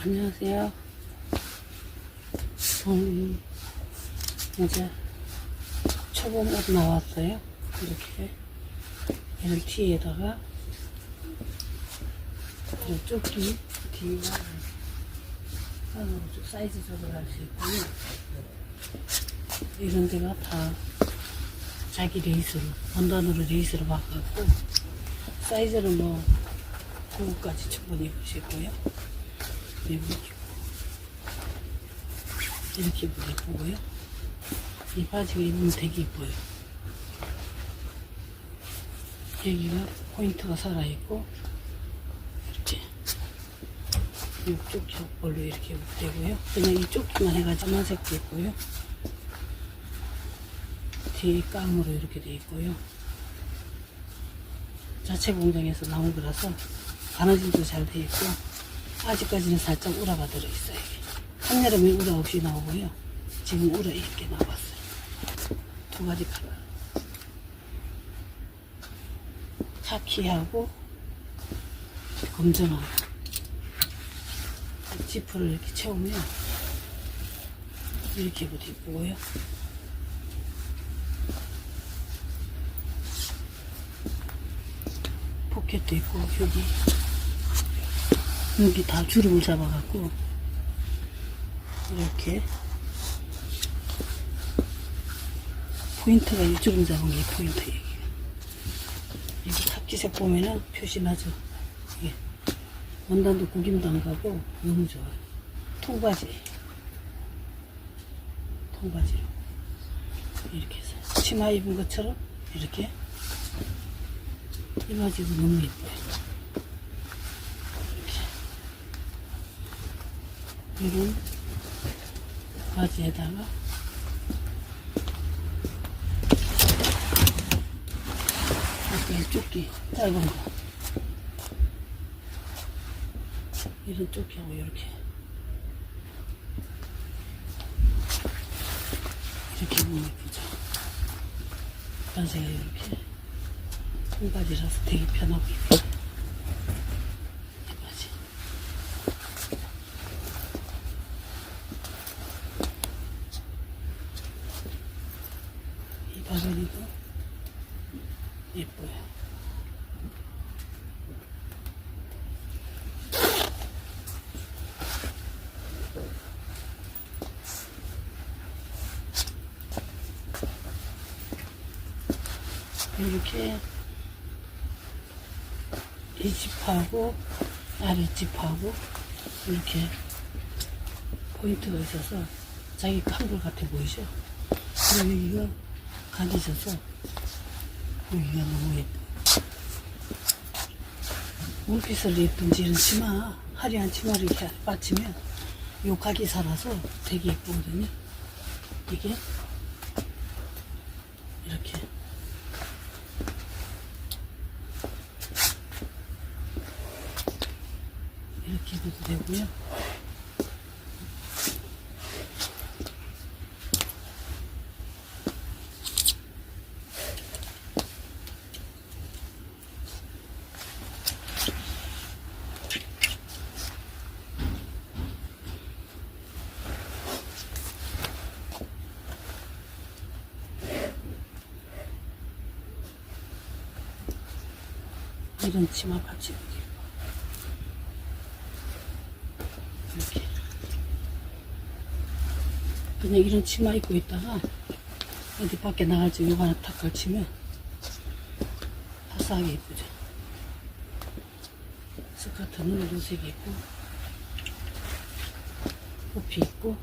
안녕하세요. 음, 이제 초봄 옷 나왔어요. 이렇게 얘를 뒤에다가 이 조끼 뒤가 하나로 좀 사이즈 조절할 수 있고요. 이런 데가 다 자기 레이스로 원단으로 레이스로 바꿨고 사이즈는 뭐 9까지 충분히 입으시고요. 이렇게 이렇게 입으면 예쁘고요. 이 바지가 입으면 되게 이뻐요. 여기가 포인트가 살아있고 이렇게 이쪽 격벌로 이렇게 되고요. 그냥 이 조끼만 해가지고 까만색도 있고요. 뒤에 깡으로 이렇게 돼 있고요. 자체 공장에서 나온 거라서 바느질도 잘 돼 있고 아직까지는 살짝 우라가 들어있어요. 한여름에 우라 없이 나오고요. 지금 우라 있게 나왔어요. 두 가지 컬러. 카키하고 검정하고 지퍼를 이렇게 채우면 이렇게 입어도 이쁘고요. 포켓도 있고 여기 여기 다 주름을 잡아갖고 이렇게 포인트가 이 주름 잡은 게 포인트예요. 여기 탑지색 보면은 표시나죠. 이게 원단도 구김도 안 가고 너무 좋아요. 통바지 통바지로 이렇게 해서 치마 입은 것처럼 이렇게 이 바지도 너무 예뻐요. 이런 바지에다가 이렇게 조끼 짧은 거. 이런 조끼하고 이렇게. 이렇게 입으면 예쁘죠. 바지가 이렇게. 통바지라서 되게 편하고 이뻐요. 이 바지. 이 바지도 예뻐요. 이렇게 이 집하고 아랫집하고 이렇게 포인트가 있어서 자기 칸불 같아 보이죠? 그리고 여기가 각이 있어서 여기가 너무 예뻐. 원피스를 예쁜지 이런 치마, 화려한 치마를 이렇게 받치면 요 각이 살아서 되게 예쁘거든요. 이게 이렇게 해도 되고요. 이런 치마 받치고 이렇게 그냥 이런 치마 입고 있다가 어디 밖에 나갈 때 요거 하나 탁 걸치면 화사하게 예쁘죠? 스커트는 요색이 있고 호피 있고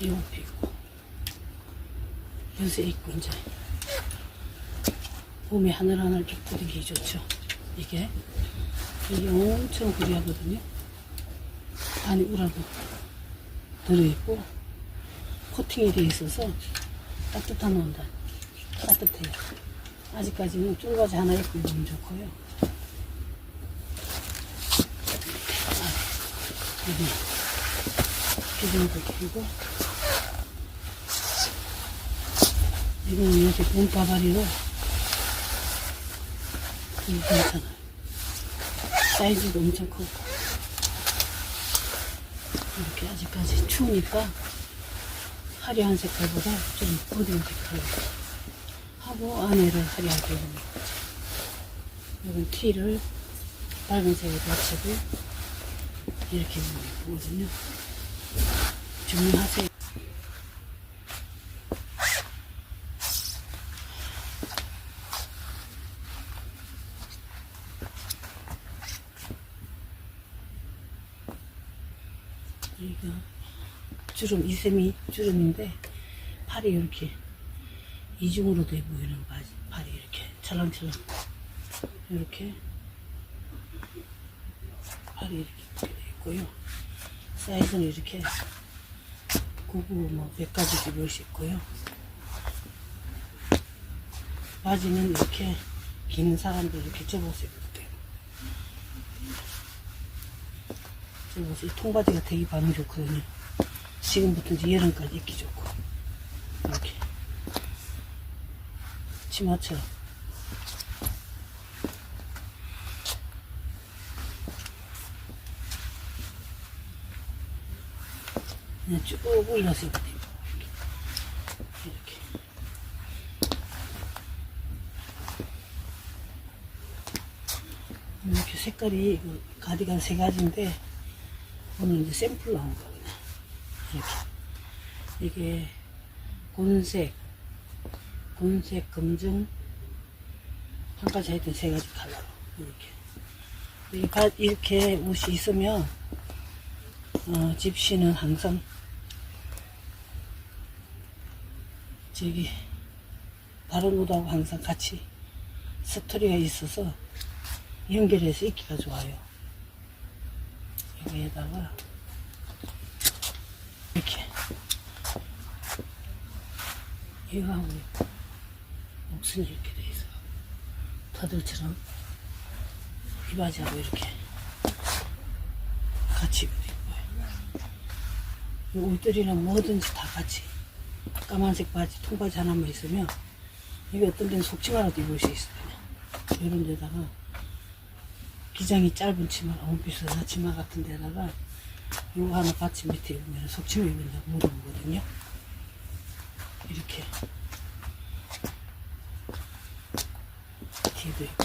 이 호피 있고 요새 있고 이제 봄에 하늘하늘 쭉 부르기 좋죠? 이게? 이게 엄청 구리하거든요 안에 우라도 들어있고 코팅이 되어 있어서 따뜻한 원단 따뜻해요 아직까지는 쫄바지 하나 입고 너무 좋고요 아, 여기 기둥도 길고 이거는 요새 봄바바리로 괜찮아요. 사이즈도 엄청 크고. 이렇게 아직까지 추우니까 화려한 색깔보다 좀 어두운 색깔 하고 안에를 화려하게 입는 거죠. 이건 티를 빨간색에 맞추고 이렇게 입는 거거든요. 주문하세요. 여기가 주름, 이셈이 주름인데 팔이 이렇게 이중으로 돼 보이는 바지. 팔이 이렇게 찰랑찰랑 이렇게 팔이 이렇게 돼 있고요. 사이즈는 이렇게 구구 뭐 100가지 입을 수 있고요. 바지는 이렇게 긴 사람들 이렇게 접어서 입어도 돼요. 통바지가 되게 반응 좋거든요. 지금부터 이제 여름까지 입기 좋고 이렇게 치마처럼 그냥 쭉 올려서 돼요. 이렇게. 이렇게. 색깔이 그 가디건 세 가지인데 오늘 이제 샘플 나온 거거든요. 이게 곤색, 곤색, 검정 한 가지 하여튼 세 가지 컬러로 이렇게 이렇게 옷이 있으면 어, 집시는 항상 저기 다른 옷하고 항상 같이 스토리가 있어서 연결해서 입기가 좋아요. 여기에다가 이렇게 이거하고 목선이 이렇게 돼 있어. 다들처럼 이 바지하고 이렇게 같이 이뻐요. 이 옷들이랑 뭐든지 다 같이 까만색 바지, 통바지 하나만 있으면 이게 어떤 데는 속치마라도 입을 수 있어요. 이런 데다가 기장이 짧은 치마, 원피스나 치마 같은 데다가 이거 하나 같이 밑에 입으면 속치마 입는다고 물어보거든요. 이렇게. 뒤에도 있고.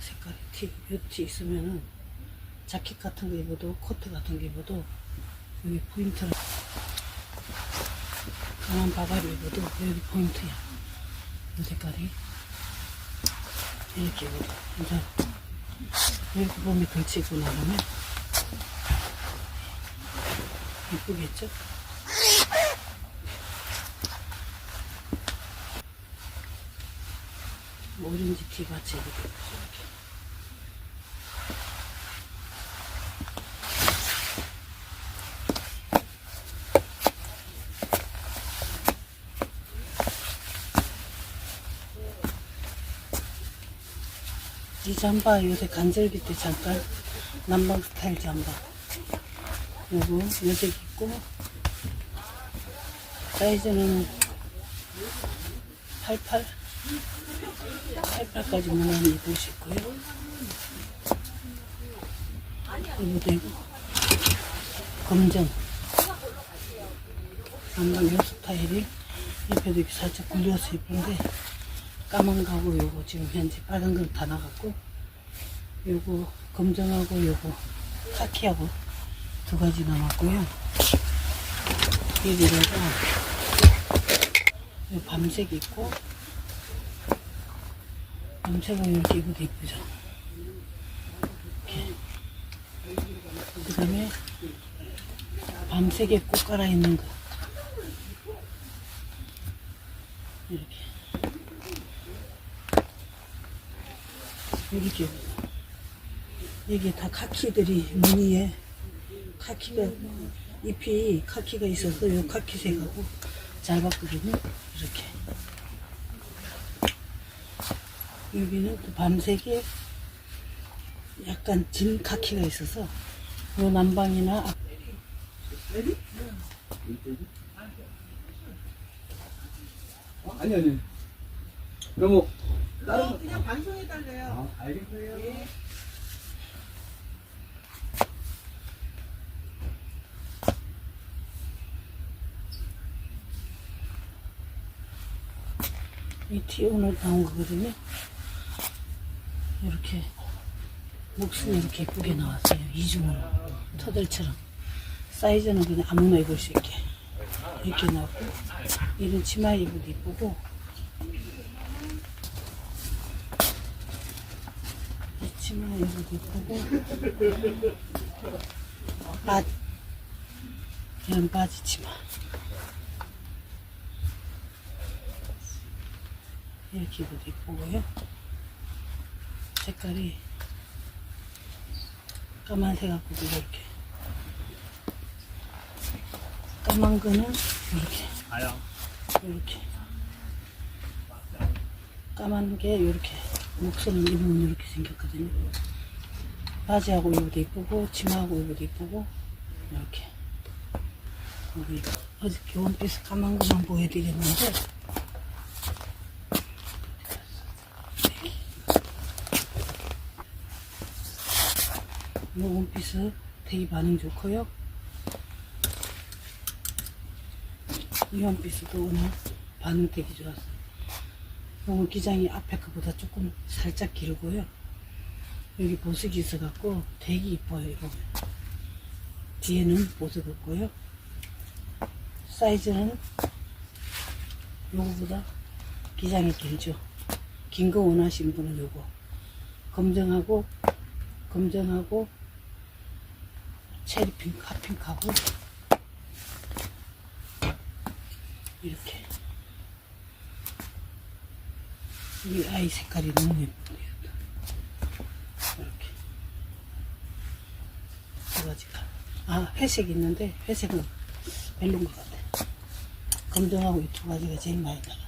색깔이 티, 요티 있으면은 자켓 같은 거 입어도 코트 같은 거 입어도 여기 포인트를 강한 바바리 입어도 여기 포인트야. 이 색깔이. 이렇게 입어도 이제 이렇게 몸에 걸치고 나가면 이쁘겠죠? 오렌지 티 같이 이 잠바 요새 간절기 때 잠깐 남방 스타일 잠바. 요거 요색 있고. 사이즈는 88 88까지 무난히 입을 수 있고요. 이거. 되고 검정. 남방 요 스타일이. 옆에도 이렇게 살짝 굴려서 예쁜데 까만 거하고 요거 지금 현재 빨간 건 다 나갔고 요거 검정하고 요거 카키하고 두 가지 남았고요. 여기다가 요 밤색 있고 밤색은 이렇게 입어도 이쁘죠? 이렇게. 그 다음에 밤색에 꼭 깔아 있는 거 이렇게 이렇게 이게 다 카키들이 무늬에 카키가 잎이 카키가 있어서 요 카키색하고 잘 봤거든요 이렇게 여기는 또 밤색에 약간 진 카키가 있어서 요 남방이나 앞- 아니 아니. 그럼 뭐 다른 거. 그냥 방송해달래요. 아, 알겠어요. 이티 오늘 나온 거거든요. 이렇게 목숨이 이렇게 예쁘게 나왔어요. 이중으로 터들처럼 사이즈는 그냥 아무나 입을 수 있게 이렇게 나왔고 이런 치마 입어도 이쁘고 이 치마 입어도 이쁘고 바 이런 바지 치마 이렇게 입어도 이쁘고요. 색깔이 까만색 갖고도 이렇게 까만 거는 이렇게 이렇게 까만 게 이렇게 목선을 입으면 이렇게 생겼거든요. 바지하고 입어도 이쁘고 치마하고 입어도 이쁘고 이렇게 여기 어저께 원피스 까만 거만 보여드렸는데 이 원피스 되게 반응 좋고요. 이 원피스도 오늘 반응 되게 좋았어요. 오늘 기장이 앞에 거보다 조금 살짝 길고요. 여기 보석이 있어갖고 되게 이뻐요, 이거. 뒤에는 보석 없고요. 사이즈는 요거보다 기장이 길죠. 긴 거 원하시는 분은 요거. 검정하고, 검정하고, 체리핑크, 핫핑크하고, 이렇게. 이 아이 색깔이 너무 예쁘네요. 이렇게. 두 가지가. 아, 회색 있는데, 회색은 별론 것 같아. 검정하고 이 두 가지가 제일 많이 나가.